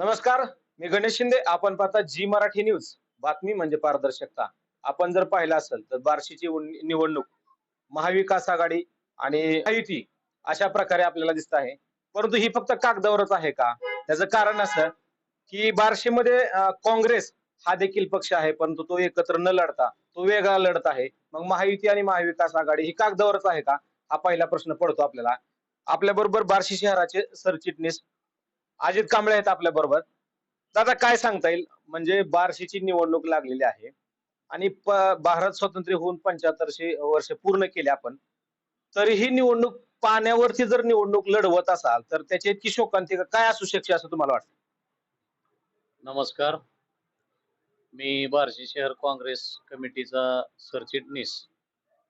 नमस्कार मी गणेश शिंदे. आपण पाहता जी मराठी न्यूज. बातमी म्हणजे पारदर्शकता. आपण जर पाहिलं असेल तर बार्शीची निवडणूक महाविकास आघाडी आणि युती अशा प्रकारे आपल्याला दिसत आहे. परंतु ही फक्त कागदावरच आहे का? त्याचं कारण असं की बार्शीमध्ये काँग्रेस हा देखील पक्ष आहे परंतु तो एकत्र न लढता तो वेगळा लढत आहे. मग महायुती आणि महाविकास आघाडी ही कागदावरच आहे का? हा पहिला प्रश्न पडतो आपल्याला. आपल्या बरोबर बार्शी शहराचे सरचिटणीस अजित कांबळे आहेत आपल्या बरोबर. दादा काय सांगता येईल? म्हणजे बार्शीची निवडणूक लागलेली आहे आणि प- भारत स्वातंत्र्य होऊन पंच्याहत्तरशे वर्ष पूर्ण केले आपण. तरीही निवडणूक पाण्यावरती जर निवडणूक लढवत असाल तर त्याची इतकी शोकांतिका काय असू शकते असं तुम्हाला वाटतं? नमस्कार. मी बार्शी शहर काँग्रेस कमिटीचा सरचिटणीस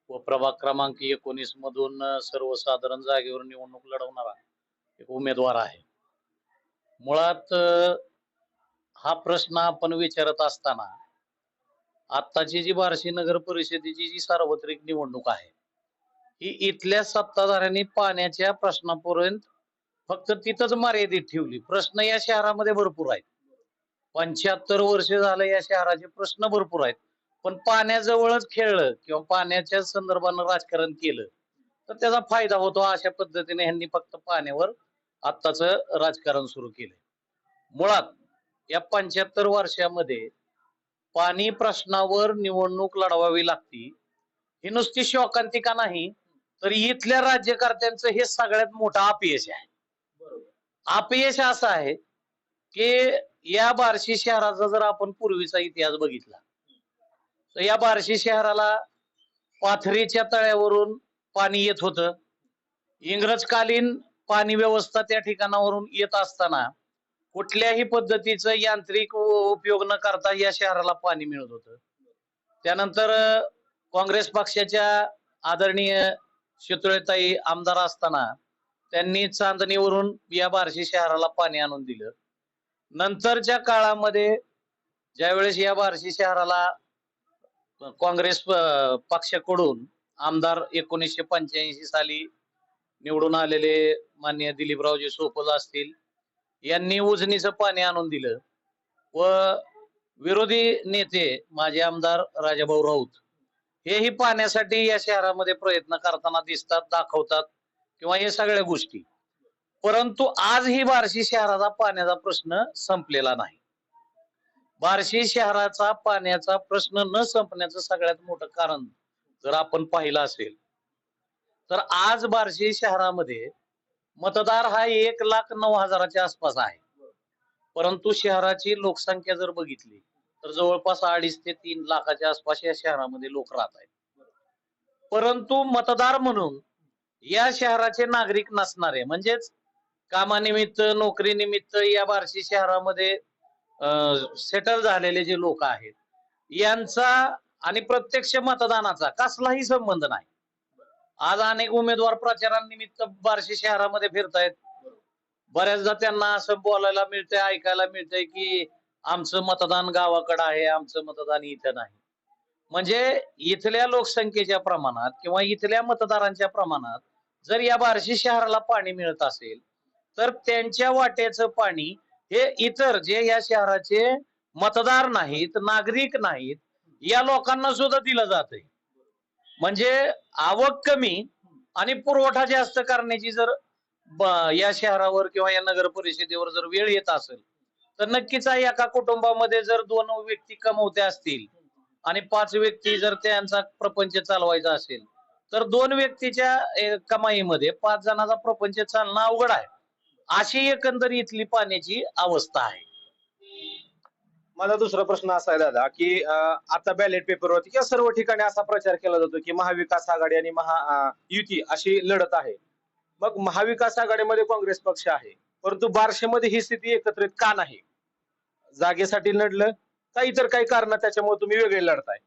व प्रभाग क्रमांक एकोणीस मधून सर्वसाधारण जागेवर निवडणूक लढवणारा एक उमेदवार आहे. मुळात हा प्रश्न आपण विचारत असताना आत्ताची जी बार्शी नगर परिषदेची जी सार्वत्रिक निवडणूक आहे ही इथल्या सत्ताधाऱ्यांनी पाण्याच्या प्रश्नापर्यंत फक्त तिथंच मर्यादित ठेवली. प्रश्न या शहरामध्ये भरपूर आहेत. पंच्याहत्तर वर्ष झालं या शहराचे प्रश्न भरपूर आहेत. पण पाण्याजवळच खेळलं किंवा पाण्याच्या संदर्भानं राजकारण केलं तर त्याचा फायदा होतो अशा पद्धतीने ह्यांनी फक्त पाण्यावर आत्ताच राजकारण सुरू केलंय. मुळात या पंच्याहत्तर वर्षामध्ये पाणी प्रश्नावर निवडणूक लढवावी लागती. ही नुसती शोकांतिका नाही तर इथल्या राज्यकर्त्यांचं हे सगळ्यात मोठं अपयश आहे. अपयश असं आहे की या बार्शी शहराचा जर आपण पूर्वीचा इतिहास बघितला तर या बार्शी शहराला पाथरीच्या तळ्यावरून पाणी येत होतं. इंग्रजकालीन पाणी व्यवस्था त्या ठिकाणावरून येत असताना कुठल्याही पद्धतीचं यांत्रिक उपयोग न करता या शहराला पाणी मिळत होतं. त्यानंतर काँग्रेस पक्षाच्या आदरणीय शितुळेताई आमदार असताना त्यांनी चांदणीवरून या बार्शी शहराला पाणी आणून दिलं. नंतरच्या काळामध्ये ज्यावेळेस या बार्शी शहराला काँग्रेस पक्षाकडून आमदार एकोणीसशे पंच्याऐंशी साली निवडून आलेले मान्य दिलीपरावजी सोपल असतील यांनी उजनीचं पाणी आणून दिलं. व विरोधी नेते माझे आमदार राजाभाऊ राऊत हेही पाण्यासाठी या शहरामध्ये प्रयत्न करताना दिसतात दाखवतात किंवा हे सगळ्या गोष्टी. परंतु आज ही बार्शी शहराचा पाण्याचा प्रश्न संपलेला नाही. बार्शी शहराचा पाण्याचा प्रश्न न संपण्याचं सगळ्यात मोठं कारण जर आपण पाहिलं असेल तर आज बार्शी शहरामध्ये मतदार हा एक लाख नऊ हजाराच्या आसपास आहे. परंतु शहराची लोकसंख्या जर बघितली तर जवळपास अडीच ते तीन लाखाच्या आसपास या शहरामध्ये लोक राहत आहेत. परंतु मतदार म्हणून या शहराचे नागरिक नसणारे म्हणजेच कामानिमित्त नोकरीनिमित्त या बार्शी शहरामध्ये सेटल झालेले जे लोक आहेत यांचा आणि प्रत्यक्ष मतदानाचा कसलाही संबंध नाही. आज अनेक उमेदवार प्रचारानिमित्त बार्शी शहरामध्ये फिरतायत. बऱ्याचदा त्यांना असं बोलायला मिळतंय ऐकायला मिळतंय की आमचं मतदान गावाकडं आहे आमचं मतदान इथं नाही. म्हणजे इथल्या लोकसंख्येच्या प्रमाणात किंवा इथल्या मतदारांच्या प्रमाणात जर या बार्शी शहराला पाणी मिळत असेल तर त्यांच्या वाट्याचं पाणी हे इतर जे या शहराचे मतदार नाहीत नागरिक नाहीत या लोकांना सुद्धा दिलं जात म्हणजे आवक कमी आणि पुरवठा जास्त करण्याची जर या शहरावर किंवा या नगर परिषदेवर जर वेळ येत असेल तर नक्कीच एका कुटुंबामध्ये जर दोन व्यक्ती कमवते असतील आणि पाच व्यक्ती जर त्यांचा प्रपंच चालवायचा असेल तर दोन व्यक्तीच्या कमाईमध्ये पाच जणांचा प्रपंच चालणं अवघड आहे. अशी एकंदर इथली पाण्याची अवस्था आहे. माझा दुसरा प्रश्न असा आहे दादा की आता बॅलेट पेपरवरती किंवा सर्व ठिकाणी असा प्रचार केला जातो की महाविकास आघाडी आणि महा युती अशी लढत आहे. मग महाविकास आघाडीमध्ये काँग्रेस पक्ष आहे परंतु बारशेमध्ये ही स्थिती एकत्रित का नाही? जागेसाठी लढलं का इतर काही कारण त्याच्यामुळे तुम्ही वेगळे लढताय.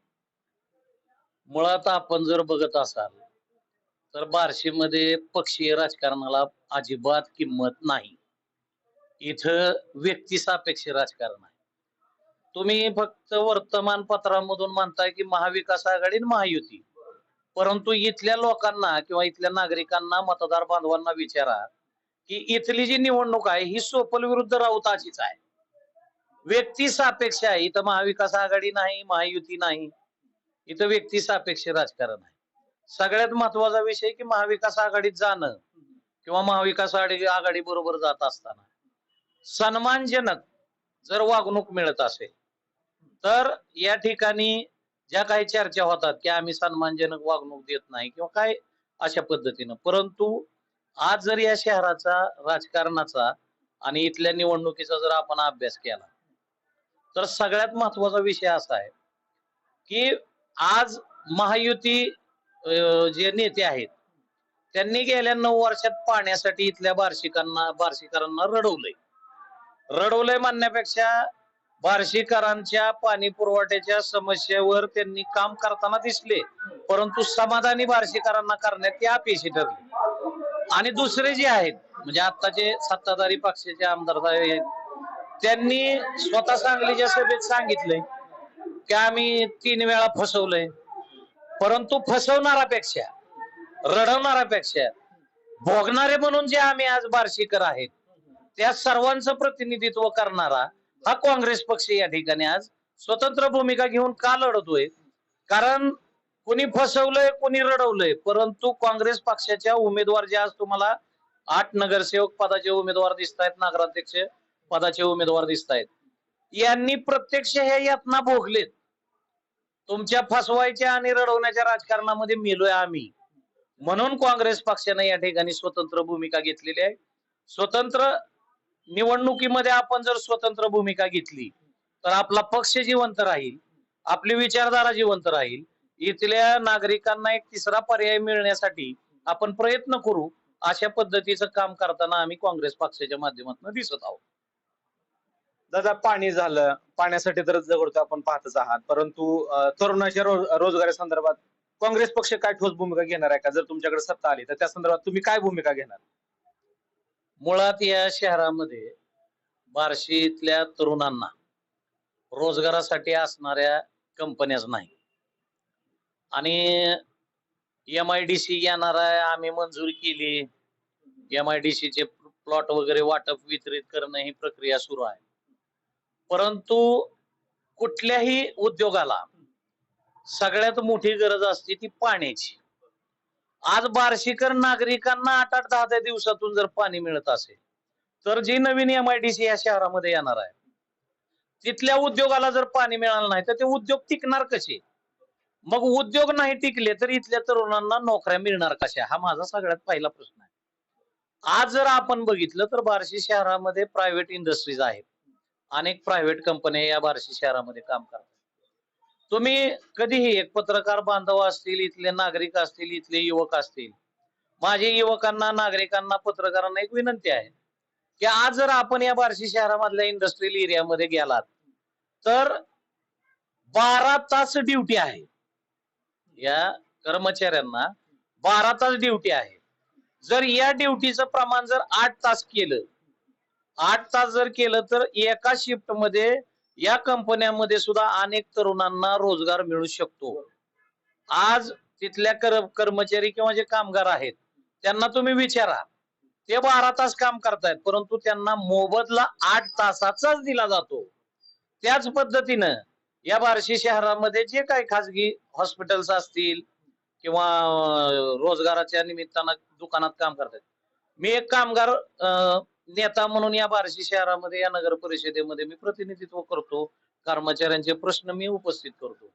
मुळात आपण जर बघत असाल तर बार्शीमध्ये पक्षीय राजकारणाला अजिबात किंमत नाही. इथं व्यक्ती सापेक्ष राजकारण आहे. तुम्ही फक्त वर्तमानपत्रामधून म्हणताय की महाविकास आघाडी महायुती. परंतु इथल्या लोकांना किंवा इथल्या नागरिकांना मतदार बांधवांना विचारा की इथली जी निवडणूक आहे ही सोपल विरुद्ध राऊताचीच आहे. व्यक्ती सापेक्ष आहे इथं महाविकास आघाडी नाही महायुती नाही. इथं व्यक्ती सापेक्ष राजकारण आहे. सगळ्यात महत्त्वाचा विषय की महाविकास आघाडीत जाणं किंवा महाविकास आघाडी आघाडी बरोबर जात असताना. सन्मानजनक जर वागणूक मिळत असेल तर या ठिकाणी ज्या काही चर्चा होतात की आम्ही सन्मानजनक वागणूक देत नाही किंवा काय अशा पद्धतीनं. परंतु आज जर या शहराचा राजकारणाचा आणि इथल्या निवडणुकीचा जर आपण अभ्यास केला तर सगळ्यात महत्त्वाचा विषय असा आहे की आज महायुती अं, जे नेते आहेत त्यांनी गेल्या नऊ वर्षात पाण्यासाठी इथल्या बार्शिकांना बार्शीकरांना रडवलंय. रडवलंय म्हणण्यापेक्षा बार्शीकरांच्या पाणी पुरवठ्याच्या समस्येवर त्यांनी काम करताना दिसले. परंतु समाधानी बार्शीकरांना करण्यात ते अपयशी ठरले. आणि दुसरे जे आहेत म्हणजे आताचे सत्ताधारी पक्षाचे आमदार आहेत त्यांनी स्वतः सांगलीच्या सभेत सांगितलंय की आम्ही तीन वेळा फसवलंय. परंतु फसवणाऱ्यापेक्षा रडवणाऱ्यापेक्षा भोगणारे म्हणून जे आम्ही आज बार्शीकर आहेत त्या सर्वांचं प्रतिनिधित्व करणारा हा काँग्रेस पक्ष या ठिकाणी आज स्वतंत्र भूमिका घेऊन का लढतोय? कारण कुणी फसवलंय कुणी रडवलंय परंतु काँग्रेस पक्षाच्या उमेदवार जे आज तुम्हाला आठ नगरसेवक पदाचे उमेदवार दिसत आहेत नगराध्यक्ष पदाचे उमेदवार दिसत आहेत यांनी प्रत्यक्ष हे यातना भोगलेत. तुमच्या फसवायच्या आणि रडवण्याच्या राजकारणामध्ये मेलोय आम्ही. म्हणून काँग्रेस पक्षाने या ठिकाणी स्वतंत्र भूमिका घेतलेली आहे. स्वतंत्र निवडणुकीमध्ये आपण जर स्वतंत्र भूमिका घेतली तर आपला पक्ष जिवंत राहील आपली विचारधारा जिवंत राहील. इथल्या नागरिकांना एक तिसरा पर्याय मिळण्यासाठी आपण प्रयत्न करू अशा पद्धतीचं काम करताना आम्ही काँग्रेस पक्षाच्या माध्यमातून दिसत आहोत. दादा पाणी झालं. पाण्यासाठी तर जगडतो आपण पाहतच आहात. परंतु तरुणाच्या रोज रोजगारा संदर्भात काँग्रेस पक्ष काय ठोस भूमिका घेणार आहे का? जर तुमच्याकडे सत्ता आली तर त्या संदर्भात तुम्ही काय भूमिका घेणार? मुळात या शहरामध्ये बार्शीतल्या तरुणांना रोजगारासाठी असणाऱ्या कंपन्याच नाही. आणि एम आय डी सी येणार आहे आम्ही मंजूर केली. एम आय डी चे प्लॉट वगैरे वाटप वितरित करणं ही प्रक्रिया सुरू आहे. परंतु कुठल्याही उद्योगाला सगळ्यात मोठी गरज असते ती पाण्याची. आज बार्शीकर नागरिकांना आठ आठ दहा दहा दिवसातून जर पाणी मिळत असेल तर जी नवीन एम आय डी सी या शहरामध्ये येणार आहे. तिथल्या उद्योगाला जर पाणी मिळालं नाही तर ते उद्योग टिकणार कसे? मग उद्योग नाही टिकले तर इथल्या तरुणांना नोकऱ्या मिळणार कशा? हा माझा सगळ्यात पहिला प्रश्न आहे. आज जर आपण बघितलं तर बार्शी शहरामध्ये प्रायव्हेट इंडस्ट्रीज आहेत. अनेक प्रायव्हेट कंपन्या या बार्शी शहरामध्ये काम करतात. तुम्ही कधीही एक पत्रकार बांधव असतील इथले नागरिक असतील इथले युवक असतील माझे युवकांना नागरिकांना पत्रकारांना एक विनंती आहे की आज जर आपण या बार्शी शहरामधल्या इंडस्ट्रियल एरियामध्ये गेलात तर बारा तास ड्युटी आहे. या कर्मचाऱ्यांना बारा तास ड्युटी आहे. जर या ड्युटीचं प्रमाण जर आठ तास केलं आठ तास जर केलं तर एका शिफ्टमध्ये या कंपन्यांमध्ये सुद्धा अनेक तरुणांना रोजगार मिळू शकतो. आज तिथल्या कर्मचारी किंवा जे कामगार आहेत त्यांना तुम्ही विचारा. ते बारा तास काम करतायत परंतु त्यांना मोबदला आठ तासाचाच दिला जातो. त्याच पद्धतीनं या बार्शी शहरामध्ये जे काही खाजगी हॉस्पिटल्स असतील किंवा रोजगाराच्या निमित्तानं दुकानात काम करतात मी एक कामगार अं, नेता म्हणून या बार्शी शहरामध्ये या नगर परिषदेमध्ये मी प्रतिनिधित्व करतो. कर्मचाऱ्यांचे प्रश्न मी उपस्थित करतो.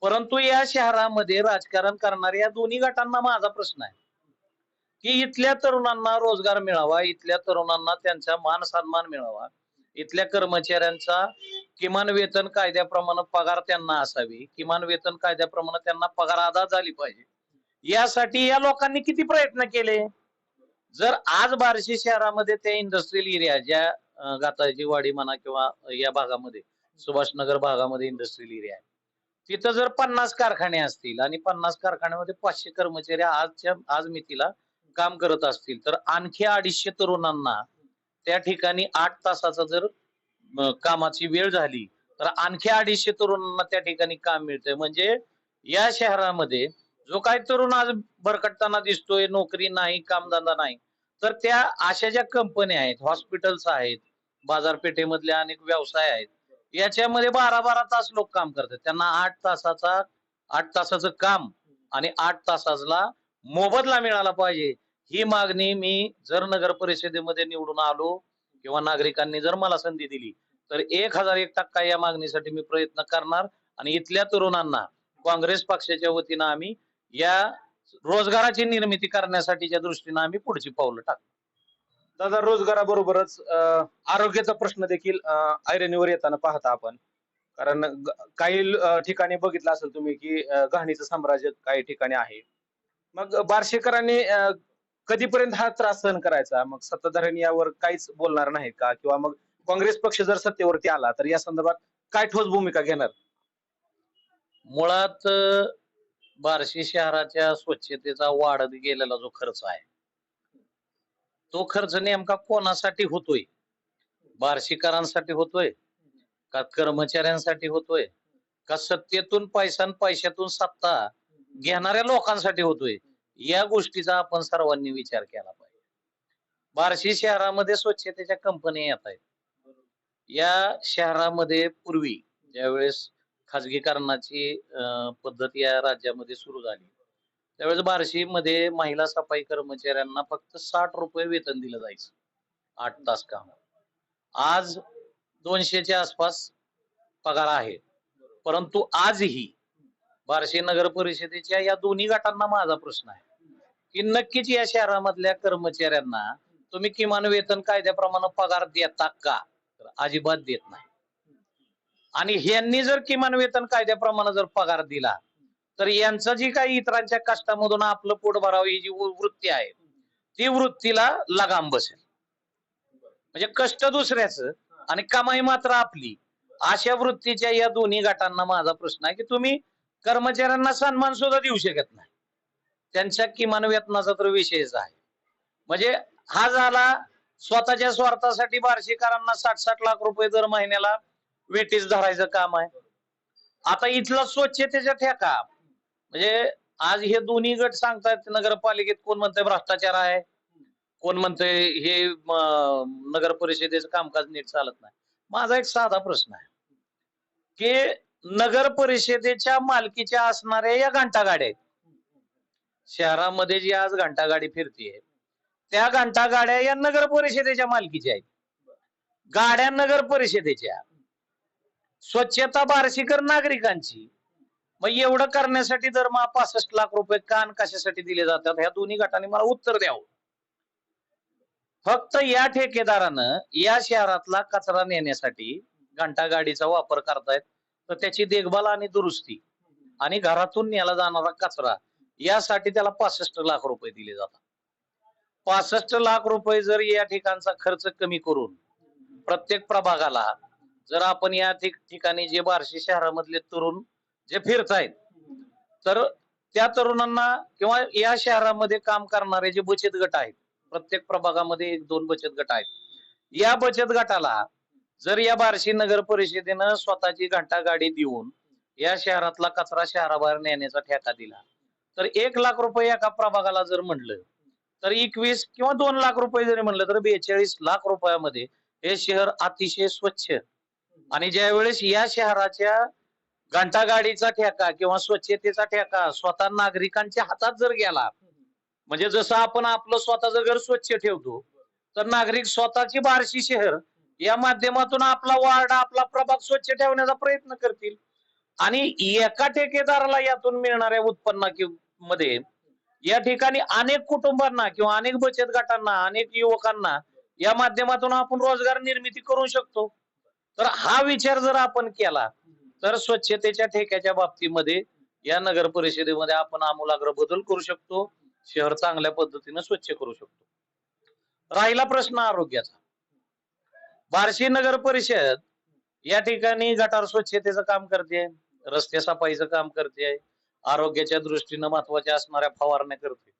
परंतु या शहरामध्ये राजकारण करणाऱ्या या दोन्ही गटांना माझा प्रश्न आहे. की इथल्या तरुणांना रोजगार मिळावा इथल्या तरुणांना त्यांचा मान सन्मान मिळावा. इथल्या कर्मचाऱ्यांचा किमान वेतन कायद्याप्रमाणे पगार त्यांना असावी. किमान वेतन कायद्याप्रमाणे त्यांना पगार अदा झाली पाहिजे. यासाठी या लोकांनी किती प्रयत्न केले? जर आज बार्शी शहरामध्ये त्या इंडस्ट्रियल एरिया ज्या गाताची वाडी म्हणा किंवा या भागामध्ये सुभाषनगर भागामध्ये इंडस्ट्रियल एरिया आहे. तिथं जर पन्नास कारखाने असतील आणि पन्नास कारखान्यामध्ये पाचशे कर्मचारी आजच्या आज मितीला काम करत असतील तर आणखी अडीचशे तरुणांना त्या ठिकाणी आठ तासाचा जर कामाची वेळ झाली तर आणखी अडीचशे तरुणांना त्या ठिकाणी काम मिळतंय. म्हणजे या शहरामध्ये जो काही तरुण आज भरकटताना दिसतोय नोकरी नाही कामधंदा नाही तर त्या अशा ज्या कंपन्या आहेत हॉस्पिटल्स आहेत बाजारपेठेमधले अनेक व्यवसाय आहेत याच्यामध्ये बारा बारा तास लोक काम करतात. त्यांना आठ तासाचा आठ तासाचं काम आणि आठ तासाला मोबदला मिळाला पाहिजे. ही मागणी मी जर नगर परिषदेमध्ये निवडून आलो किंवा नागरिकांनी जर मला संधी दिली तर एक हजार एक टक्का या मागणीसाठी मी प्रयत्न करणार. आणि इथल्या तरुणांना काँग्रेस पक्षाच्या वतीनं आम्ही या रोजगाराची निर्मिती करण्यासाठीच्या दृष्टीनं आम्ही पुढची पावलं टाकू दादा रोजगाराबरोबरच आरोग्याचा प्रश्न देखील ऐरणीवर येताना पाहता आपण. कारण काही ठिकाणी बघितलं असेल तुम्ही की घाणीचं साम्राज्य काही ठिकाणी आहे. मग बार्शीकरांनी कधीपर्यंत हा त्रास सहन करायचा? मग सत्ताधाऱ्यांनी यावर काहीच बोलणार नाही का? किंवा मग काँग्रेस पक्ष जर सत्तेवरती आला तर या संदर्भात काय ठोस भूमिका घेणार? मुळात बार्शी शहराच्या स्वच्छतेचा वाढत गेलेला जो खर्च आहे तो खर्च नेमका कोणासाठी होतोय? बार्शीकरांसाठी होतोय? का कर्मचाऱ्यांसाठी होतोय? का सत्तेतून पैसा पैशातून सत्ता घेणाऱ्या लोकांसाठी होतोय? या गोष्टीचा आपण सर्वांनी विचार केला पाहिजे. बार्शी शहरामध्ये स्वच्छतेच्या कंपन्या येत आहेत. या शहरामध्ये पूर्वी ज्यावेळेस खाजगीकरणाची पद्धत या राज्यामध्ये सुरू झाली. त्यावेळेस बार्शीमध्ये महिला सफाई कर्मचाऱ्यांना फक्त साठ रुपये वेतन दिलं जायचं. आठ तास काम. आज दोनशेच्या आसपास पगार आहे. परंतु आजही बार्शी नगर परिषदेच्या या दोन्ही गटांना माझा प्रश्न आहे की नक्कीच या शहरामधल्या कर्मचाऱ्यांना तुम्ही किमान वेतन कायद्याप्रमाणे पगार देता का? तर अजिबात देत नाही. आणि ह्यांनी जर किमान वेतन कायद्याप्रमाणे जर पगार दिला तर यांचं जी काही इतरांच्या कष्टामधून आपलं पोट भरावं ही जी वृत्ती आहे ती वृत्तीला लगाम बसेल. म्हणजे कष्ट दुसऱ्याचं आणि कमाई मात्र आपली. अशा वृत्तीच्या या दोन्ही गटांना माझा प्रश्न आहे की तुम्ही कर्मचाऱ्यांना सन्मान सुद्धा देऊ शकत नाही. त्यांच्या किमान वेतनाचा तर विषयच आहे. म्हणजे हा झाला स्वतःच्या स्वार्थासाठी बार्शीकरांना साठ साठ लाख रुपये दर महिन्याला वेटीस धरायचं काम आहे. आता इथला स्वच्छतेचा ठेका. म्हणजे आज हे दोन्ही गट सांगतात नगरपालिकेत कोण म्हणतंय भ्रष्टाचार आहे कोण म्हणतंय हे नगर परिषदेचं कामकाज नीट चालत नाही. माझा एक साधा प्रश्न आहे. की नगर परिषदेच्या मालकीच्या असणाऱ्या या घंटागाड्या आहेत. शहरामध्ये जी आज घंटागाडी फिरतीये त्या घंटागाड्या या नगर परिषदेच्या मालकीच्या आहेत. गाड्या नगर परिषदेच्या. स्वच्छता बार्शीकर नागरिकांची. मग एवढं करण्यासाठी दरमहा पासष्ट लाख रुपये कान कशासाठी दिले जातात? ह्या दोन्ही गटांनी मला उत्तर द्यावं. फक्त या ठेकेदारानं या शहरातला कचरा नेण्यासाठी घंटा गाडीचा वापर करतायत तर त्याची देखभाल आणि दुरुस्ती आणि घरातून नेला जाणारा कचरा यासाठी त्याला पासष्ट लाख रुपये दिले जातात. पासष्ट लाख रुपये जर या ठिकाणचा खर्च कमी करून प्रत्येक प्रभागाला जर आपण या ठिक- ठिकाणी जे बार्शी शहरामधले तरुण जे फिरतायत तर त्या तरुणांना किंवा या शहरामध्ये काम करणारे जे बचत गट आहेत प्रत्येक प्रभागामध्ये एक दोन बचत गट आहेत या बचत गटाला जर या बार्शी नगर परिषदेनं स्वतःची घंटा गाडी देऊन या शहरातला कचरा शहराबाहेर नेण्याचा ठेका दिला तर एक लाख रुपये एका प्रभागाला जर म्हणलं तर एकवीस किंवा दोन लाख रुपये जरी म्हणलं तर बेचाळीस लाख रुपयामध्ये हे शहर अतिशय स्वच्छ आणि ज्या वेळेस या शहराच्या घंटागाडीचा ठेका किंवा स्वच्छतेचा ठेका स्वतः नागरिकांच्या हातात जर गेला म्हणजे जसं आपण आपलं स्वतःचं घर स्वच्छ ठेवतो तर नागरिक स्वतःची बार्शी शहर या माध्यमातून आपला वार्ड आपला प्रभाग स्वच्छ ठेवण्याचा प्रयत्न करतील. आणि एका ठेकेदाराला यातून मिळणाऱ्या उत्पन्ना मध्ये या ठिकाणी अनेक कुटुंबांना किंवा अनेक बचत गटांना अनेक युवकांना या माध्यमातून आपण रोजगार निर्मिती करू शकतो. तर हा विचार जर आपण केला तर स्वच्छतेच्या ठेक्याच्या बाबतीमध्ये या नगर परिषदेमध्ये आपण आमूलाग्र बदल करू शकतो शहर चांगल्या पद्धतीने स्वच्छ करू शकतो. राहिला प्रश्न आरोग्याचा. बार्शी नगर परिषद या ठिकाणी गटार स्वच्छतेचं काम करते रस्ते सफाईचं काम करते आरोग्याच्या दृष्टीनं महत्त्वाच्या असणाऱ्या फवारण्या करते.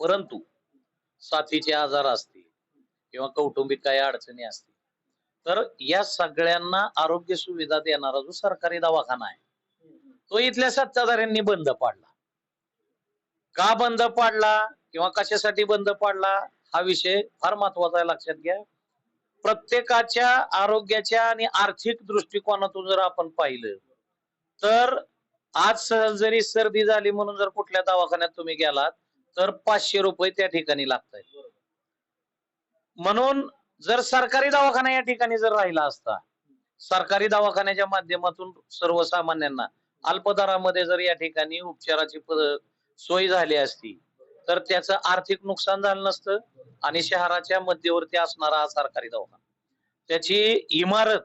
परंतु साथीचे आजार असतील किंवा कौटुंबिक काही अडचणी असतील तर या सगळ्यांना आरोग्य सुविधा देणारा जो सरकारी दवाखाना आहे तो इथल्या सत्ताधाऱ्यांनी बंद पाडला. का बंद पाडला किंवा कशासाठी बंद पाडला हा विषय फार महत्त्वाचा आहे लक्षात घ्या. प्रत्येकाच्या आरोग्याच्या आणि आर्थिक दृष्टिकोनातून जर आपण पाहिलं तर आज सहज जरी सर्दी झाली म्हणून जर कुठल्या दवाखान्यात तुम्ही गेलात तर पाचशे रुपये त्या ठिकाणी लागत म्हणून जर सरकारी दवाखाना या ठिकाणी जर राहिला असता सरकारी दवाखान्याच्या माध्यमातून सर्वसामान्यांना अल्पदरामध्ये जर या ठिकाणी उपचाराची सोय झाली असती तर त्याचं आर्थिक नुकसान झालं नसतं आणि शहराच्या मध्यवर्ती असणारा हा सरकारी दवाखाना. त्याची इमारत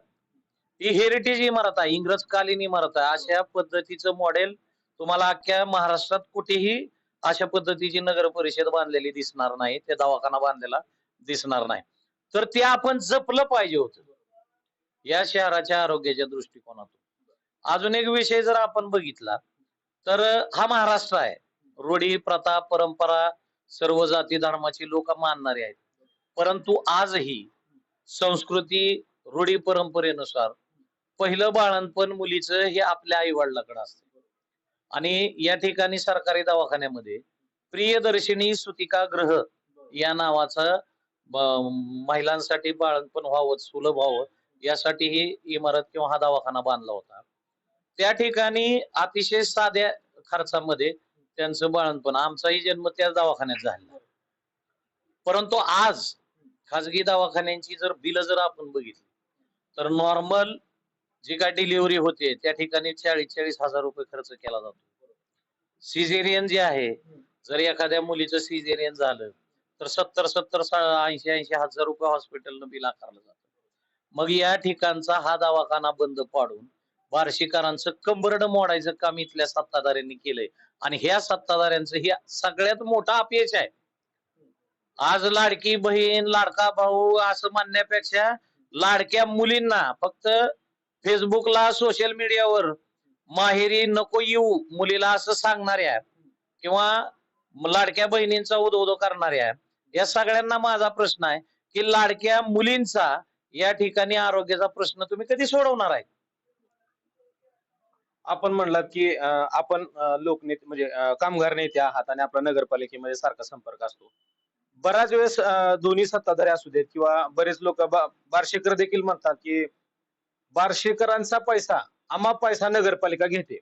ही हेरिटेज इमारत आहे इंग्रजकालीन इमारत आहे. अशा पद्धतीचं मॉडेल तुम्हाला अख्ख्या महाराष्ट्रात कुठेही अशा पद्धतीची नगर परिषद बांधलेली दिसणार नाही. ते दवाखाना बांधलेला दिसणार नाही. तर ते आपण जपलं पाहिजे होतं. या शहराच्या आरोग्याच्या दृष्टिकोनातून. अजून एक विषय जर आपण बघितला तर हा महाराष्ट्र आहे. रूढी प्रथा परंपरा सर्व जाती धर्माची लोक मानणारे आहेत. परंतु आजही संस्कृती रूढी परंपरेनुसार पहिलं बाळणपण मुलीचं हे आपल्या आई वडिलाकडे असतं. आणि या ठिकाणी सरकारी दवाखान्यामध्ये प्रियदर्शिनी सुतिका ग्रह या नावाचा महिलांसाठी बाळणपण व्हावं सुलभ व्हावं यासाठी ही इमारत किंवा हा दवाखाना बांधला होता. त्या ठिकाणी अतिशय साध्या खर्चामध्ये त्यांचं बाळणपण आमचाही जन्म त्या दवाखान्यात झाला परंतु आज खाजगी दवाखान्यांची जर बिल जर आपण बघितली तर नॉर्मल जी काय डिलिव्हरी होते त्या ठिकाणी चाळीस चाळीस हजार रुपये खर्च केला जातो. सिझेरियन जे आहे जर एखाद्या मुलीचं सिझेरियन झालं तर सत्तर सत्तर ऐंशी ऐंशी हजार रुपये हॉस्पिटलनं बिल आकारलं जातं. मग या ठिकाणचा हा दवाखाना बंद पाडून बार्शीकरांचं कंबरड मोडायचं काम इथल्या सत्ताधाऱ्यांनी केलंय. आणि ह्या सत्ताधाऱ्यांचं हे सगळ्यात मोठा अपयश आहे. आज लाडकी बहीण लाडका भाऊ असं म्हणण्यापेक्षा लाडक्या मुलींना फक्त फेसबुकला सोशल मीडियावर माहेरी नको येऊ मुलीला असं सांगणाऱ्या किंवा लाडक्या बहिणींचा उदो करणाऱ्या या सगळ्यांना माझा प्रश्न आहे की लाडक्या मुलींचा या ठिकाणी आरोग्याचा प्रश्न तुम्ही कधी सोडवणार आहे? आपण म्हणलात की आपण लोकनेते म्हणजे कामगार नेते आहात आणि आपला नगरपालिकेमध्ये सारखा संपर्क असतो. बऱ्याच वेळेस दोन्ही सत्ताधारी असू देत किंवा बरेच लोक बार्शीकर देखील म्हणतात की बार्शीकरांचा पैसा आम्हा पैसा नगरपालिका घेते.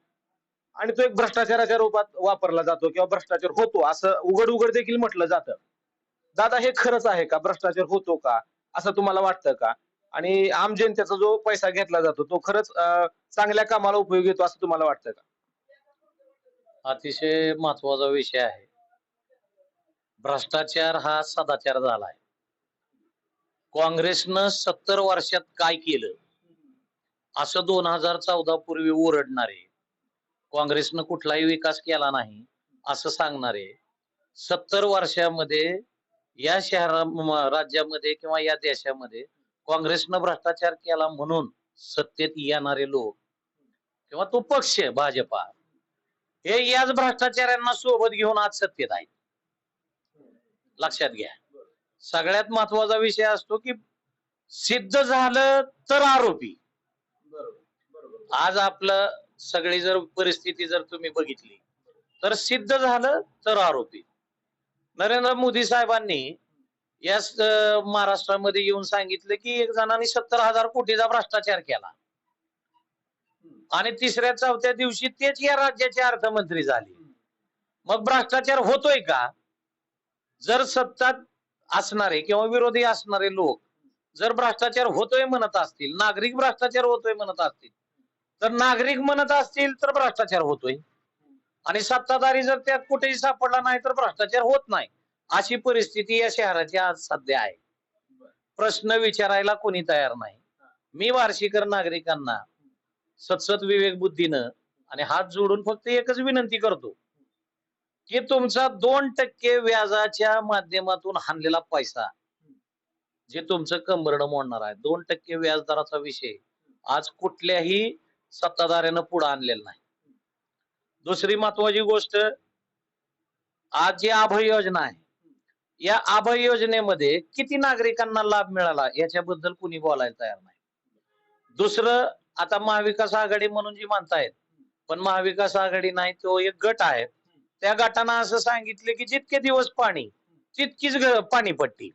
आणि तो एक भ्रष्टाचाराच्या रूपात वापरला जातो किंवा भ्रष्टाचार होतो असं उघड उघड देखील म्हटलं जातं. दादा हे खरंच आहे का? भ्रष्टाचार होतो का? असं तुम्हाला वाटतं का? आणि आम जनतेचा जो पैसा घेतला जातो तो खरंच चांगल्या कामाला उपयोग येतो असं तुम्हाला वाटतं का? अतिशय महत्त्वाचा विषय आहे. भ्रष्टाचार हा सदाचार झाला आहे काँग्रेसनं सत्तर वर्षात काय केलं? असं दोन हजार चौदा पूर्वी ओरडणारे काँग्रेसनं कुठलाही विकास केला नाही असं सांगणारे सत्तर वर्षामध्ये या शहरा राज्यामध्ये किंवा या देशामध्ये काँग्रेसनं भ्रष्टाचार केला म्हणून सत्तेत येणारे लोक किंवा तो पक्ष भाजपा हे याच भ्रष्टाचाऱ्यांना सोबत घेऊन आज सत्तेत आहेत. लक्षात घ्या. सगळ्यात महत्त्वाचा विषय असतो की सिद्ध झालं तर आरोपी. आज आपलं सगळी जर परिस्थिती जर तुम्ही बघितली तर सिद्ध झालं तर आरोपी. नरेंद्र मोदी साहेबांनी या महाराष्ट्रामध्ये येऊन सांगितलं की एक जणांनी सत्तर हजार कोटीचा भ्रष्टाचार केला. आणि तिसऱ्या चौथ्या दिवशी तेच या राज्याचे अर्थमंत्री झाले. मग भ्रष्टाचार होतोय का? जर सत्तात असणारे किंवा विरोधी असणारे लोक जर भ्रष्टाचार होतोय म्हणत असतील नागरिक भ्रष्टाचार होतोय म्हणत असतील तर नागरिक म्हणत असतील तर भ्रष्टाचार होतोय. आणि सत्ताधारी जर त्यात कुठेही सापडला नाही तर भ्रष्टाचार होत नाही. अशी परिस्थिती या शहराची आज सध्या आहे. प्रश्न विचारायला कोणी तयार नाही. मी वार्षिकर नागरिकांना सतसत विवेक बुद्धीनं आणि हात जोडून फक्त एकच विनंती करतो की तुमचा दोन टक्के व्याजाच्या माध्यमातून हाणलेला पैसा जे तुमचं कंबरडं मोडणार आहे दोन टक्के व्याजदराचा विषय आज कुठल्याही सत्ताधाऱ्यानं पुढे आणलेला नाही. दुसरी महत्वाची गोष्ट आज जी आभय योजना आहे या आभय योजनेमध्ये किती नागरिकांना लाभ मिळाला याच्याबद्दल कुणी बोलायला तयार नाही. दुसरं आता महाविकास आघाडी म्हणून जी म्हणतायत पण महाविकास आघाडी नाही तो एक गट आहे. त्या गटानं असं सांगितलं की जितके दिवस पाणी तितकीच ग- पाणीपट्टी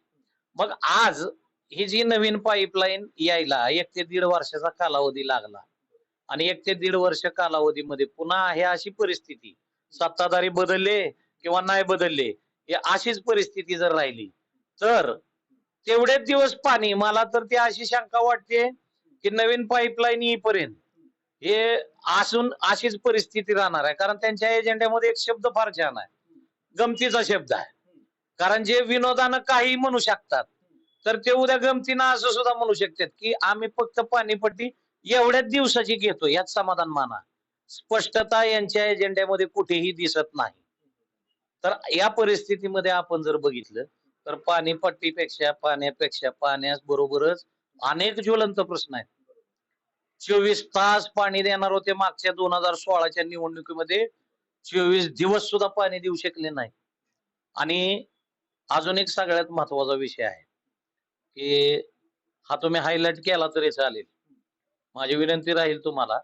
मग आज ही जी नवीन पाईपलाईन यायला एक ते दीड वर्षाचा कालावधी लागला. आणि एक ते दीड वर्ष कालावधीमध्ये पुन्हा आहे अशी परिस्थिती. सत्ताधारी बदलले किंवा नाही बदलले हे अशीच परिस्थिती जर राहिली तर तेवढेच दिवस पाणी मला तर ती अशी शंका वाटते की नवीन पाईपलाईन येईपर्यंत हे असून अशीच परिस्थिती राहणार आहे. कारण त्यांच्या एजेंड्यामध्ये एक शब्द फार छान आहे. गमतीचा शब्द आहे. कारण जे विनोदानं काही म्हणू शकतात तर ते उद्या गमतीनं असं सुद्धा म्हणू शकतात की आम्ही फक्त पाणीपट्टी एवढ्याच दिवसाची घेतो यात समाधान माना. स्पष्टता यांच्या एजेंड्यामध्ये कुठेही दिसत नाही. तर या परिस्थितीमध्ये आपण जर बघितलं तर पाणीपट्टीपेक्षा पाण्यापेक्षा पाण्याबरोबरच अनेक ज्वलंत प्रश्न आहेत. चोवीस तास पाणी देणार होते मागच्या दोन हजार सोळाच्या निवडणुकीमध्ये चोवीस दिवस सुद्धा पाणी देऊ शकले नाही. आणि अजून एक सगळ्यात महत्त्वाचा विषय आहे की हा तुम्ही हायलाइट केला तरी चालेल. माझी विनंती राहील तुम्हाला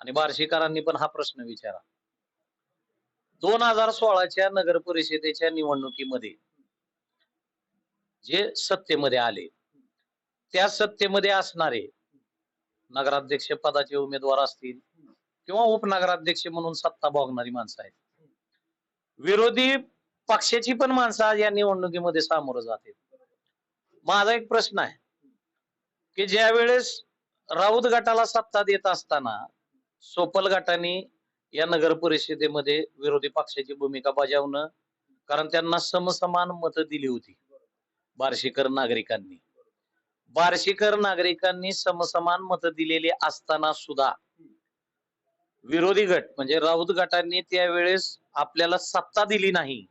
आणि बार्शीकरांनी पण हा प्रश्न विचारा. दोन हजार सोळाच्या नगर परिषदेच्या निवडणुकीमध्ये जे सत्तेमध्ये आले त्या सत्तेमध्ये असणारे नगराध्यक्ष पदाचे उमेदवार असतील किंवा उपनगराध्यक्ष म्हणून सत्ता भोगणारी माणसं आहेत. विरोधी पक्षाची पण माणसं आज या निवडणुकीमध्ये सामोरं जाते माझा एक प्रश्न आहे की ज्या वेळेस राऊत गटाला सत्ता देत असताना सोपल गटाने या नगर परिषदेमध्ये विरोधी पक्षाची भूमिका बजावणं कारण त्यांना समसमान मतं दिली होती. बार्शीकर नागरिकांनी. बार्शीकर नागरिकांनी समसमान मतं दिलेली असताना सुद्धा विरोधी गट म्हणजे राऊत गटांनी त्यावेळेस आपल्याला सत्ता दिली नाही.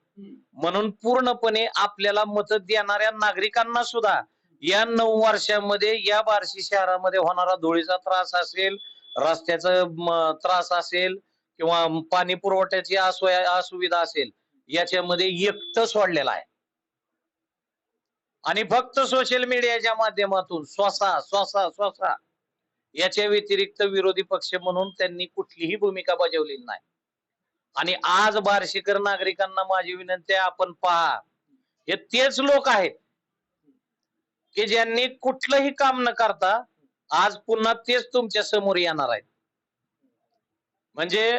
म्हणून पूर्णपणे आपल्याला मत देणाऱ्या नागरिकांना सुद्धा या नऊ वर्षामध्ये या बार्शी शहरामध्ये होणारा धुळीचा त्रास असेल रस्त्याचा त्रास असेल किंवा पाणी पुरवठ्याची असुविधा असेल याच्यामध्ये एकटं सोडलेला आहे. आणि फक्त सोशल मीडियाच्या माध्यमातून स्वसा स्वसा स्वसा याच्या व्यतिरिक्त विरोधी पक्ष म्हणून त्यांनी कुठलीही भूमिका बजावलेली नाही. आणि आज बार्शीकर नागरिकांना माझी विनंती आहे आपण पहा हे तेच लोक आहेत की ज्यांनी कुठलंही काम न करता आज पुन्हा तेच तुमच्यासमोर येणार आहेत. म्हणजे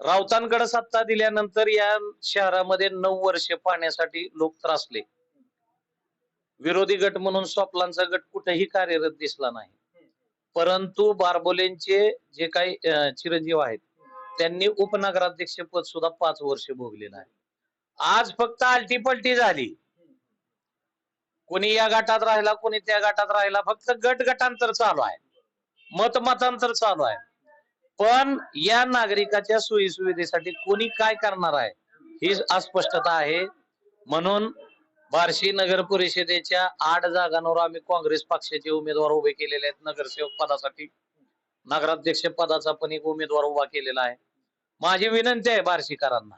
राऊतांकडे सत्ता दिल्यानंतर या शहरामध्ये नऊ वर्ष पाण्यासाठी लोक त्रासले. विरोधी गट म्हणून स्वप्नांचा गट कुठेही कार्यरत दिसला नाही. परंतु बारबोलेंचे जे काही चिरंजीव आहेत त्यांनी उपनगराध्यक्ष पद सुद्धा पाच वर्ष भोगलेलं आहे आज फक्त आलटी पलटी झाली. कोणी या गटात राहिला कोणी त्या गटात राहिला. फक्त गट गटांतर चालू आहे. मत मतांतर चालू आहे. पण या नागरिकाच्या सोयी सुविधेसाठी कोणी काय करणार आहे ही अस्पष्टता आहे. म्हणून बार्शी नगर परिषदेच्या आठ जागांवर आम्ही काँग्रेस पक्षाचे उमेदवार उभे केलेले आहेत. नगरसेवक पदासाठी नगराध्यक्ष पदाचा पण एक उमेदवार उभा केलेला आहे. माझी विनंती आहे बार्शीकरांना.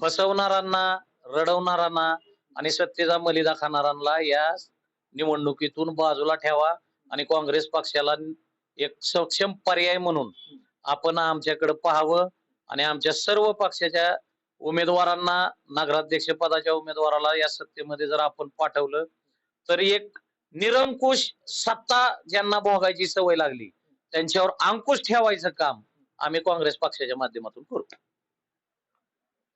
फसवणाऱ्यांना रडवणाऱ्यांना आणि सत्तेचा मलिदा खाणाऱ्यांना या निवडणुकीतून बाजूला ठेवा आणि काँग्रेस पक्षाला एक सक्षम पर्याय म्हणून आपण आमच्याकडे पाहावं आणि आमच्या सर्व पक्षाच्या उमेदवारांना नगराध्यक्ष पदाच्या उमेदवाराला या सत्तेमध्ये जर आपण पाठवलं तर एक निरंकुश सत्ता ज्यांना भोगायची सवय लागली त्यांच्यावर अंकुश ठेवायचं काम आम्ही काँग्रेस पक्षाच्या माध्यमातून करू.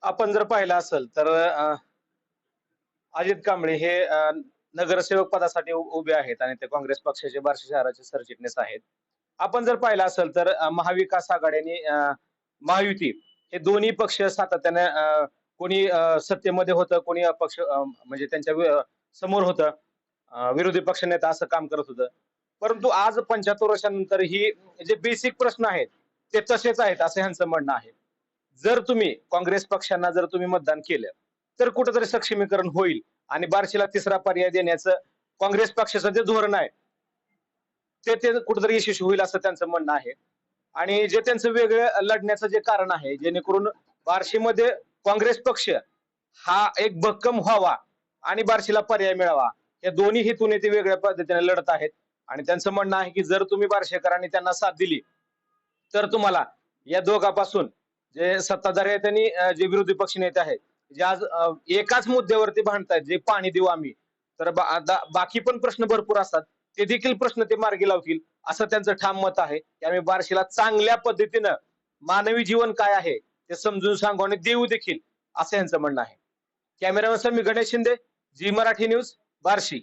आपण जर पाहिलं असेल तर अजित कांबळे हे नगरसेवक पदासाठी उ- उभे आहेत आणि ते काँग्रेस पक्षाचे बार्शी शहराचे सरचिटणीस आहेत. आपण जर पाहिलं असेल तर महाविकास आघाडीने महायुती हे दोन्ही पक्ष सातत्याने कोणी सत्तेमध्ये होतं कोणी अपक्ष अं, म्हणजे त्यांच्यासमोर होतं विरोधी पक्ष नेता असं काम करत होतं. परंतु आज पंच्याहत्तर वर्षानंतर ही जे बेसिक प्रश्न आहेत ते तसेच आहेत असं ह्यांचं म्हणणं आहे. जर तुम्ही काँग्रेस पक्षांना जर तुम्ही मतदान केलं तर कुठंतरी सक्षमीकरण होईल. आणि बार्शीला तिसरा पर्याय देण्याचं काँग्रेस पक्षाचं जे धोरण आहे ते ते कुठंतरी यशस्वी होईल असं त्यांचं म्हणणं आहे. आणि जे त्यांचं वेगळं लढण्याचं जे कारण आहे जेणेकरून बार्शीमध्ये काँग्रेस पक्ष हा एक भक्कम व्हावा आणि बार्शीला पर्याय मिळावा. या दोन्ही हेतूने ते वेगळ्या पद्धतीने लढत आहेत. आणि त्यांचं म्हणणं आहे की जर तुम्ही बारशेकरांनी त्यांना साथ दिली तर तुम्हाला या दोघापासून जे सत्ताधारी आहेत आणि जे विरोधी पक्ष नेते आहेत जे आज एकाच मुद्द्यावरती भांडतायत जे पाणी देऊ आम्ही. तर बा- बाकी पण प्रश्न भरपूर असतात. ते देखील प्रश्न ते मार्गी लावतील. असं त्यांचं ठाम मत आहे. त्यामुळे बार्शीला चांगल्या पद्धतीनं मानवी जीवन काय आहे ते समजून सांगू आणि देऊ देखील असं यांचं म्हणणं आहे. कॅमेरामॅन मी गणेश शिंदे जी मराठी न्यूज बार्शी.